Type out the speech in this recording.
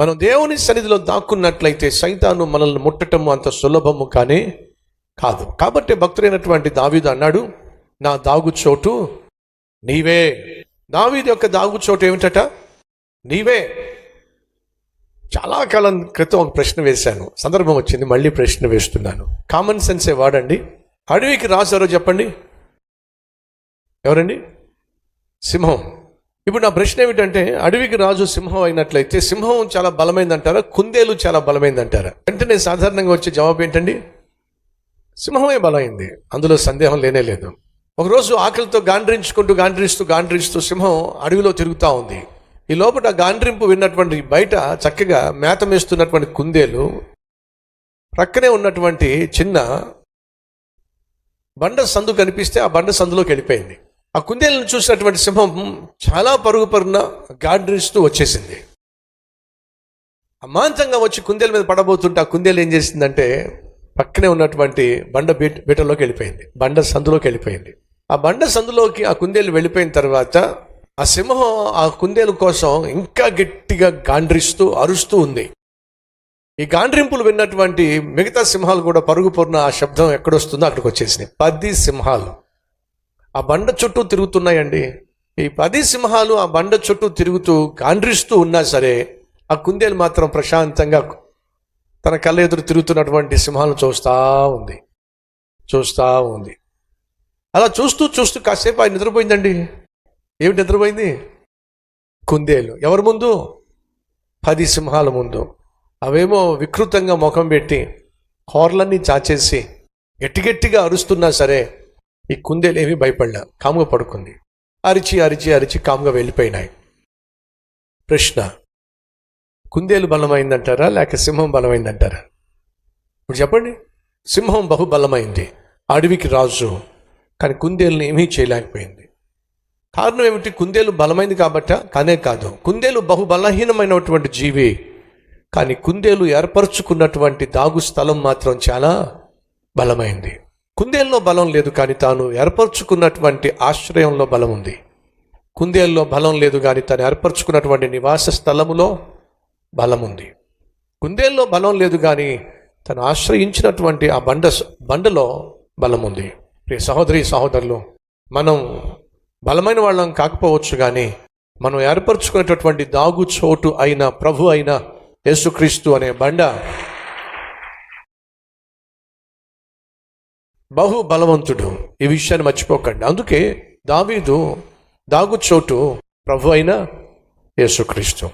మనం దేవుని సన్నిధిలో దాక్కున్నట్లయితే సైతాను మనల్ని ముట్టటము అంత సులభము కానీ కాదు. కాబట్టి భక్తుడైనటువంటి దావీదు అన్నాడు నా దాగు చోటు నీవే. దావీదు యొక్క దాగు చోటు ఏమిటట? నీవే. చాలా కాలం క్రితం ఒక ప్రశ్న వేశాను. సందర్భం వచ్చింది మళ్ళీ ప్రశ్న వేస్తున్నాను. కామన్ సెన్సే వాడండి. అడవికి రాశారో చెప్పండి. ఎవరండి? సింహం. ఇప్పుడు నా ప్రశ్న ఏమిటంటే అడవికి రాజు సింహం అయినట్లయితే సింహం చాలా బలమైందంటారా? కుందేలు చాలా బలమైందంటారా? వెంటనే సాధారణంగా వచ్చే జవాబు ఏంటండి? సింహమే బలమైంది. అందులో సందేహం లేనే లేదు. ఒకరోజు ఆకలితో గాండ్రించుకుంటూ గాండ్రిస్తూ గాండ్రిస్తూ సింహం అడవిలో తిరుగుతూ ఉంది. ఈ లోపల గాండ్రింపు విన్నటువంటి బయట చక్కగా మేత మేస్తున్నటువంటి కుందేలు ప్రక్కనే ఉన్నటువంటి చిన్న బండ సందు కనిపిస్తే ఆ బండ సందులోకి వెళ్ళిపోయింది. ఆ కుందేలను చూసినటువంటి సింహం చాలా పరుగు పరుగున గాండ్రిస్తూ వచ్చేసింది. అమాంతంగా వచ్చి కుందేలు మీద పడబోతుంటే ఆ కుందేలు ఏం చేసిందంటే పక్కనే ఉన్నటువంటి బండ బీట బీటలోకి వెళ్ళిపోయింది. బండ సందులోకి వెళ్ళిపోయింది. ఆ బండ సందులోకి ఆ కుందేలు వెళ్ళిపోయిన తర్వాత ఆ సింహం ఆ కుందేలు కోసం ఇంకా గట్టిగా గాండ్రిస్తూ అరుస్తూ ఉంది. ఈ గాండ్రింపులు విన్నటువంటి మిగతా సింహాలు కూడా పరుగు పొరున ఆ శబ్దం ఎక్కడొస్తుందో అక్కడికి వచ్చేసినాయి. పది సింహాలు. ఆ బండ చుట్టూ తిరుగుతున్నాయండి. ఈ పది సింహాలు ఆ బండ చుట్టూ తిరుగుతూ గాండ్రిస్తూ ఉన్నా సరే ఆ కుందేలు మాత్రం ప్రశాంతంగా తన కళ్ళ ఎదురు తిరుగుతున్నటువంటి సింహాలను చూస్తూ ఉంది. చూస్తూ ఉంది. అలా చూస్తూ చూస్తూ కాసేపు ఆయన నిద్రపోయిందండి. ఏమిటి నిద్రపోయింది? కుందేలు. ఎవరి ముందు? పది సింహాల ముందు. అవేమో వికృతంగా ముఖం పెట్టి కోర్లన్నీ చాచేసి గట్టిగట్టిగా అరుస్తున్నా సరే ఈ కుందేలు ఏమీ కాముగా పడుకుంది. అరిచి అరిచి అరిచి కాముగా వెళ్ళిపోయినాయి. ప్రశ్న కుందేలు బలమైందంటారా లేక సింహం బలమైందంటారా? ఇప్పుడు చెప్పండి. సింహం బహుబలమైంది అడవికి రాజు కానీ కుందేలుని ఏమీ చేయలేకపోయింది. కారణం ఏమిటి? కుందేలు బలమైంది కాబట్ట కానే కాదు. కుందేలు బహుబలహీనమైనటువంటి జీవి కానీ కుందేలు ఏర్పరచుకున్నటువంటి దాగు స్థలం మాత్రం చాలా బలమైంది. కుందేల్లో బలం లేదు కానీ తాను ఏర్పరచుకున్నటువంటి ఆశ్రయంలో బలం ఉంది. కుందేల్లో బలం లేదు కానీ తను ఏర్పరచుకున్నటువంటి నివాస స్థలములో బలం ఉంది. కుందేల్లో బలం లేదు కానీ తను ఆశ్రయించినటువంటి ఆ బండ బండలో బలం ఉంది. ప్రియ సహోదరి సహోదరులు మనం బలమైన వాళ్ళం కాకపోవచ్చు కానీ మనం ఏర్పరచుకునేటటువంటి దాగు చోటు అయిన ప్రభు అయిన యేసుక్రీస్తు అనే బండ బహు బలవంతుడు ఈ విషయాన్ని మర్చిపోకండి. అందుకే దావీదు దాగు చోటు ప్రభు అయిన యేసుక్రీస్తు.